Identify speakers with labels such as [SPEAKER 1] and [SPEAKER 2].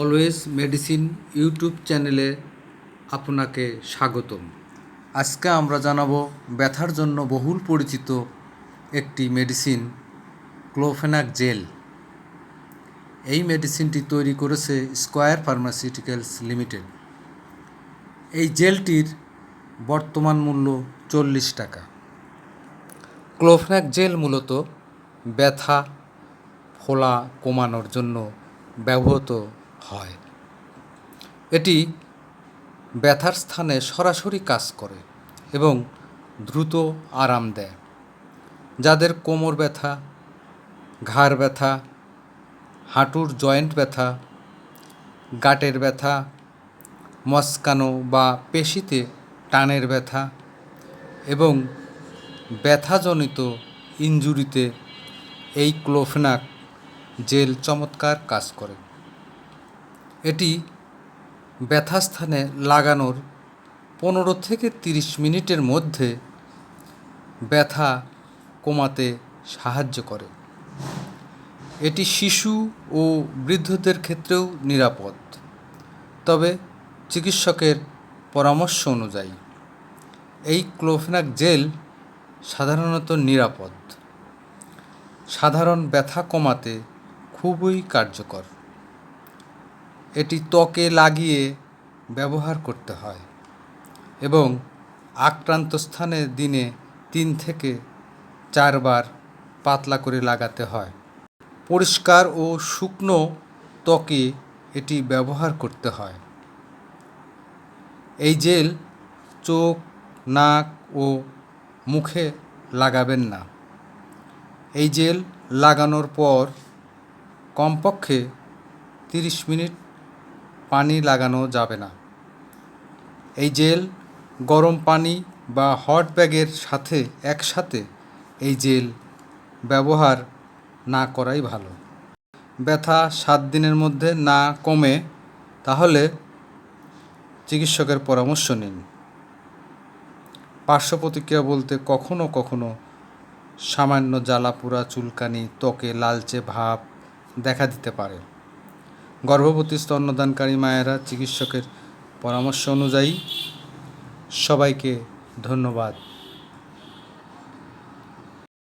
[SPEAKER 1] Always medicine YouTube চ্যানেলে আপনাকে স্বাগতম। আজকে আমরা জানাব ব্যথার জন্য বহুল পরিচিত একটি মেডিসিন, ক্লোফেনাক জেল। এই মেডিসিনটি তৈরি করেছে স্কয়ার ফার্মাসিউটিক্যালস লিমিটেড। এই জেলটির বর্তমান মূল্য চল্লিশ টাকা। ক্লোফেনাক জেল মূলত ব্যথা, ফোলা কমানোর জন্য ব্যবহৃত হয়। এটি ব্যথার স্থানে সরাসরি কাজ করে এবং দ্রুত আরাম দেয়। যাদের কোমর ব্যথা, ঘাড় ব্যথা, হাঁটুর জয়েন্ট ব্যথা, গাটের ব্যথা, মস্কানো বা পেশিতে টানের ব্যথা এবং ব্যথাজনিত ইনজুরিতে এই ক্লোফেনাক জেল চমৎকার কাজ করে। এটি ব্যথাস্থানে লাগানোর পনেরো থেকে তিরিশ মিনিটের মধ্যে ব্যথা কমাতে সাহায্য করে। এটি শিশু ও বৃদ্ধদের ক্ষেত্রেও নিরাপদ, তবে চিকিৎসকের পরামর্শ অনুযায়ী এই ক্লোফেনাক জেল সাধারণত নিরাপদ। সাধারণ ব্যথা কমাতে খুবই কার্যকর। এটি ত্বকে লাগিয়ে ব্যবহার করতে হয় এবং আক্রান্ত স্থানে দিনে তিন থেকে চারবার পাতলা করে লাগাতে হয়। পরিষ্কার ও শুকনো ত্বকে এটি ব্যবহার করতে হয়। এই জেল চোখ, নাক ও মুখে লাগাবেন না। এই জেল লাগানোর পর কমপক্ষে তিরিশ মিনিট পানি লাগানো যাবে না। এই জেল গরম পানি বা হট ব্যাগের সাথে একসাথে এই জেল ব্যবহার না করাই ভালো। ব্যথা সাত দিনের মধ্যে না কমে, তাহলে চিকিৎসকের পরামর্শ নিন। পার্শ্ব প্রতিক্রিয়া বলতে কখনো কখনো সামান্য জ্বালাপোড়া, চুলকানি, ত্বকে লালচে ভাব দেখা দিতে পারে। গর্ভবতী স্তন্যদানকারী মায়েরা চিকিৎসকের পরামর্শ অনুযায়ী সবাইকে ধন্যবাদ।